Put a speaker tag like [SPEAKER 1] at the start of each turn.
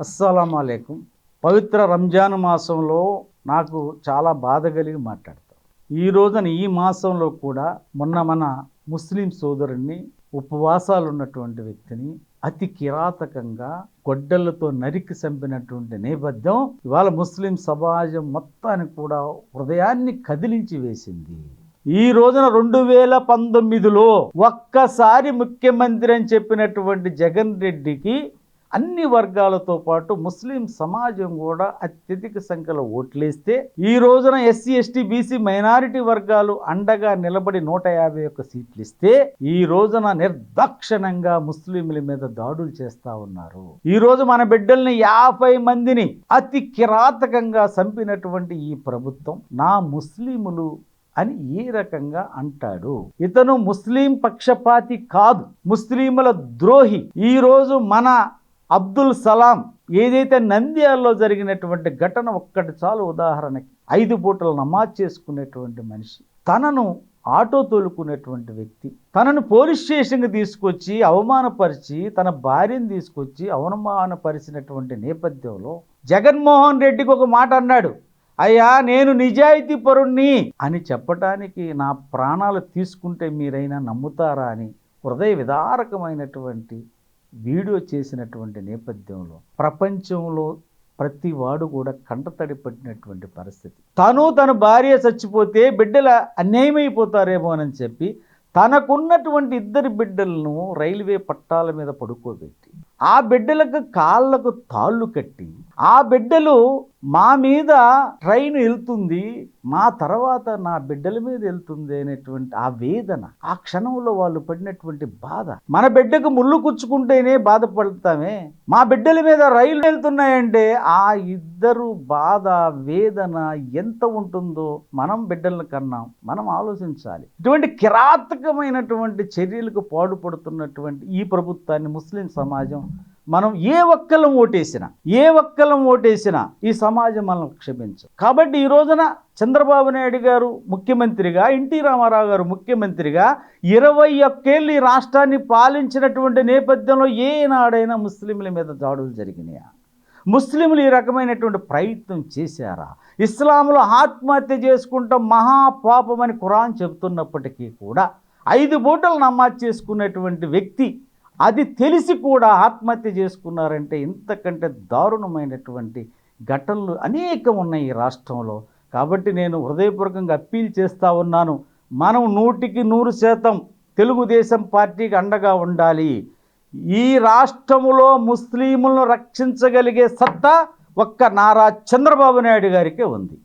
[SPEAKER 1] అస్సలం అయికం పవిత్ర రంజాన్ మాసంలో నాకు చాలా బాధ కలిగి మాట్లాడతాం ఈ రోజున ఈ మాసంలో కూడా మొన్న మన ముస్లిం సోదరుణ్ణి ఉపవాసాలు ఉన్నటువంటి వ్యక్తిని అతి కిరాతకంగా గొడ్డలతో నరికి చంపినటువంటి నేపథ్యం ఇవాళ ముస్లిం సమాజం మొత్తానికి కూడా హృదయాన్ని కదిలించి వేసింది. ఈ రోజున రెండు వేల పంతొమ్మిదిలో ఒక్కసారి ముఖ్యమంత్రి అని చెప్పినటువంటి జగన్ రెడ్డికి అన్ని వర్గాలతో పాటు ముస్లిం సమాజం కూడా అత్యధిక సంఖ్యలో ఓట్లేస్తే ఈ రోజున ఎస్సీ ఎస్టీ బీసీ మైనారిటీ వర్గాలు అండగా నిలబడి నూట యాభై ఒక్క సీట్లు ఇస్తే ఈ రోజున నిర్దాక్షణంగా ముస్లింల మీద దాడులు చేస్తా ఉన్నారు. ఈ రోజు మన బిడ్డల్ని యాభై మందిని అతి కిరాతకంగా చంపినటువంటి ఈ ప్రభుత్వం నా ముస్లిములు అని ఏ రకంగా అంటాడు. ఇతను ముస్లిం పక్షపాతి కాదు ముస్లింల ద్రోహి. ఈరోజు మన అబ్దుల్ సలాం ఏదైతే నంద్యాలలో జరిగినటువంటి ఘటన ఒక్కటి చాలు ఉదాహరణకి ఐదు పూటలు నమాజ్ చేసుకునేటువంటి మనిషి తనను ఆటో తోలుకునేటువంటి వ్యక్తి తనను పోలీస్ స్టేషన్కి తీసుకొచ్చి అవమానపరిచి తన భార్యను తీసుకొచ్చి అవమానపరిచినటువంటి నేపథ్యంలో జగన్మోహన్ రెడ్డికి ఒక మాట అన్నాడు. అయ్యా నేను నిజాయితీ పరుణ్ణి అని చెప్పటానికి నా ప్రాణాలు తీసుకుంటే మీరైనా నమ్ముతారా అని హృదయ విదారకమైనటువంటి వీడియో చేసినటువంటి నేపథ్యంలో ప్రపంచంలో ప్రతి వాడు కూడా కంటతడి పట్టినటువంటి పరిస్థితి. తను తన భార్య చచ్చిపోతే బిడ్డల అన్యాయమైపోతారేమో అని చెప్పి తనకున్నటువంటి ఇద్దరు బిడ్డలను రైల్వే పట్టాల మీద పడుకోబెట్టి ఆ బిడ్డలకు కాళ్ళకు తాళ్ళు కట్టి ఆ బిడ్డలు మా మీద ట్రైన్ వెళ్తుంది మా తర్వాత నా బిడ్డల మీద వెళ్తుంది అనేటువంటి ఆ వేదన ఆ క్షణంలో వాళ్ళు పడినటువంటి బాధ. మన బిడ్డకు ముళ్ళు కుచ్చుకుంటేనే బాధపడతామే. మా బిడ్డల మీద రైలు వెళ్తున్నాయంటే ఆ ఇద్దరు బాధ వేదన ఎంత ఉంటుందో మనం బిడ్డలను కన్నాం. మనం ఆలోచించాలి. ఇటువంటి కిరాతకమైనటువంటి చర్యలకు పాడుపడుతున్నటువంటి ఈ ప్రభుత్వాన్ని ముస్లిం సమాజం మనం ఏ ఒక్కలం ఓటేసినా ఏ ఒక్కలం ఓటేసినా ఈ సమాజం మనం క్షమించు కాబట్టి ఈ రోజున చంద్రబాబు నాయుడు గారు ముఖ్యమంత్రిగా ఎన్టీ రామారావు గారు ముఖ్యమంత్రిగా ఇరవై ఒక్కేళ్ళు ఈ రాష్ట్రాన్ని పాలించినటువంటి నేపథ్యంలో ఏనాడైనా ముస్లింల మీద దాడులు జరిగినాయా? ముస్లింలు ఈ రకమైనటువంటి ప్రయత్నం చేశారా? ఇస్లాంలో ఆత్మహత్య చేసుకుంటాం మహాపాపమని ఖురాన్ చెబుతున్నప్పటికీ కూడా ఐదు బూటలు నమాజ్ చేసుకున్నటువంటి వ్యక్తి అది తెలిసి కూడా ఆత్మహత్య చేసుకున్నారంటే ఇంతకంటే దారుణమైనటువంటి ఘటనలు అనేకం ఉన్నాయి ఈ రాష్ట్రంలో. కాబట్టి నేను హృదయపూర్వకంగా అప్పీల్ చేస్తూ ఉన్నాను. మనం నూటికి నూరు శాతం తెలుగుదేశం పార్టీకి అండగా ఉండాలి. ఈ రాష్ట్రములో ముస్లింలను రక్షించగలిగే సత్తా ఒక్క నారా చంద్రబాబు నాయుడు గారికే ఉంది.